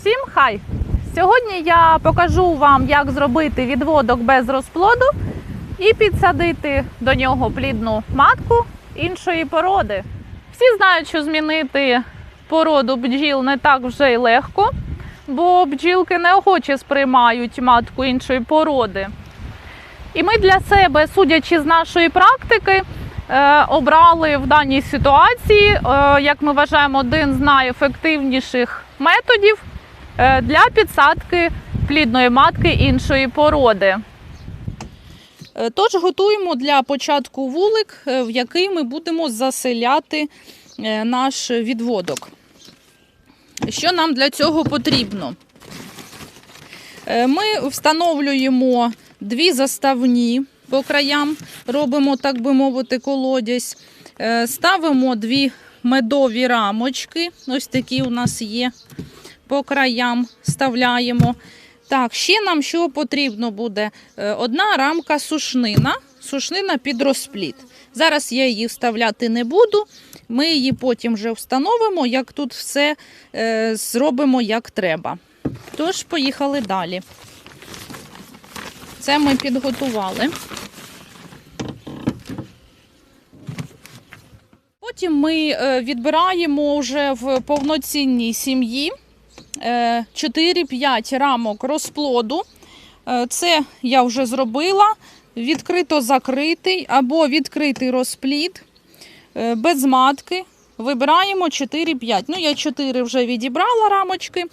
Всім хай! Сьогодні я покажу вам, як зробити відводок без розплоду і підсадити до нього плідну матку іншої породи. Всі знають, що змінити породу бджіл не так вже й легко, бо бджілки неохоче сприймають матку іншої породи. І ми для себе, судячи з нашої практики, е, обрали в даній ситуації, е, як ми вважаємо, один з найефективніших методів для підсадки плідної матки іншої породи. Е, Тож готуємо для початку вулик, е, в який ми будемо заселяти е, наш відводок. Що нам для цього потрібно? Е, Ми встановлюємо дві заставні по краям, робимо, так би мовити, колодязь. Е, Ставимо дві медові рамочки. Ось такі у нас є по краям. Вставляємо. Так, ще нам що потрібно буде? Е, Одна рамка сушнина, сушнина під розпліт. Зараз я її вставляти не буду. Ми її потім вже встановимо, як тут все е, зробимо як треба. Тож, поїхали далі. Це ми підготували. Потім ми е, відбираємо вже в повноцінній сім'ї 4-5 рамок розплоду. Е, Це я вже зробила. Відкрито закритий або відкритий розплід е, без матки. Вибираємо 4-5. Ну, я 4 вже відібрала рамочки.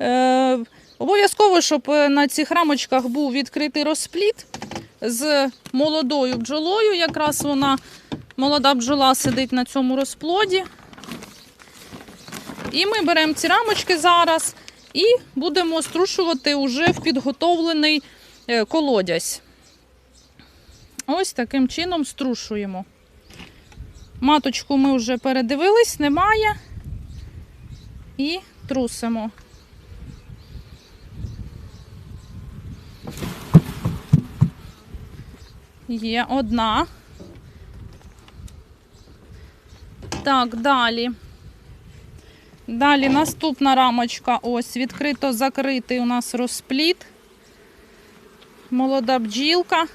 Е, Обов'язково, щоб е, на цих рамочках був відкритий розплід з молодою бджолою. Якраз вона, молода бджола, сидить на цьому розплоді. І ми беремо ці рамочки зараз і будемо струшувати уже в підготовлений е, колодязь. Ось таким чином струшуємо. Маточку ми вже передивились, немає. І трусимо. Є одна. Так, далі. Далі наступна рамочка. Ось відкрито закритий у нас розпліт. Молода бджілка.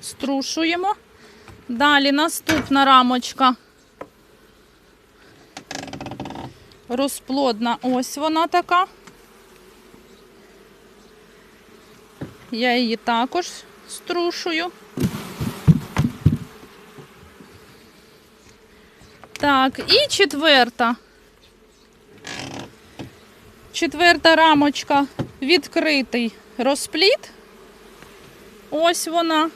Струшуємо. Далі наступна рамочка. Розплодна. Ось вона така. Я її також струшую. Так, і четверта. Четверта рамочка. Відкритий розпліт. Ось вона.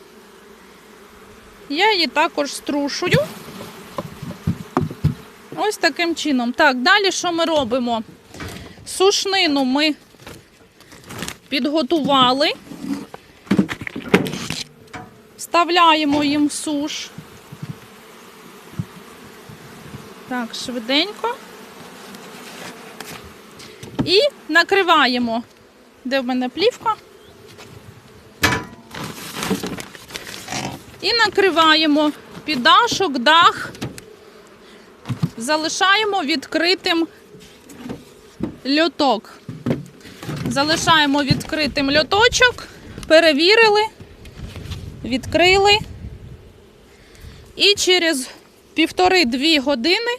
Я її також струшую. Ось таким чином. Так, далі що ми робимо? Сушнину ми підготували. Вставляємо їм в суш. Так, швиденько. І накриваємо. Де в мене плівка? І накриваємо підашок, дах. Залишаємо відкритим льоток. Залишаємо відкритим льоточок, перевірили, відкрили. І через півтори-дві години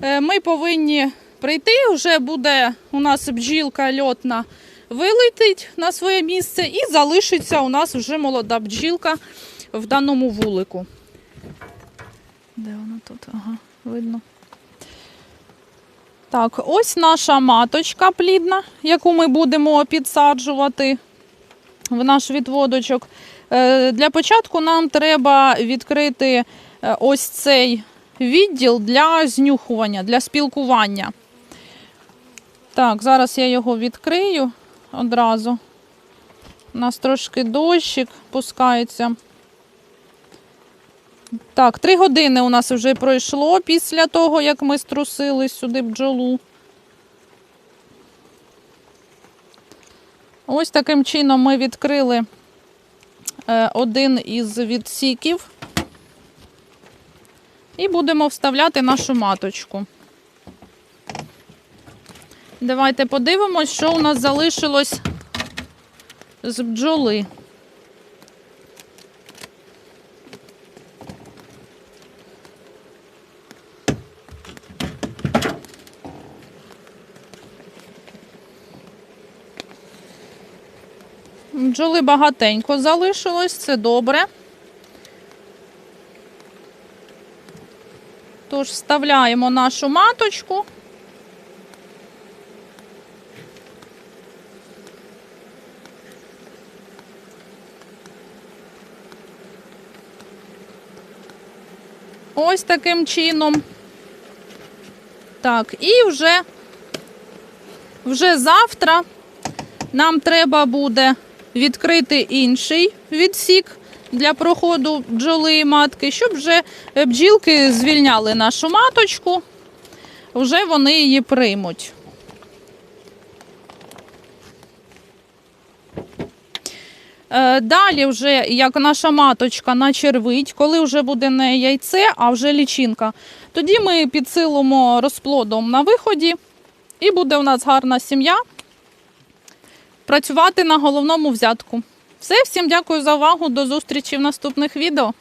е, ми повинні прийти. Вже буде у нас бджілка льотна вилетить на своє місце і залишиться у нас вже молода бджілка в даному вулику. Де вона тут? Ага, видно. Так, ось наша маточка плідна, яку ми будемо підсаджувати в наш відводочок. Е, Для початку нам треба відкрити е, ось цей відділ для знюхування, для спілкування. Так, зараз я його відкрию одразу. У нас трошки дощик пускається. Так, три години у нас вже пройшло після того, як ми струсили сюди бджолу. Ось таким чином ми відкрили один із відсіків і будемо вставляти нашу маточку. Давайте подивимось, що у нас залишилось з бджоли. Бджоли багатенько залишилось, це добре. Тож вставляємо нашу маточку. Ось таким чином. Так, і вже, вже завтра нам треба буде відкрити інший відсік для проходу бджоли і матки, щоб вже е, бджілки звільняли нашу маточку, вже вони її приймуть. Е, Далі, вже як наша маточка начервить, коли вже буде не яйце, а вже лічинка, тоді ми підсилимо розплодом на виході, і буде у нас гарна сім'я працювати на головному взятку. Все, всім дякую за увагу. До зустрічі в наступних відео.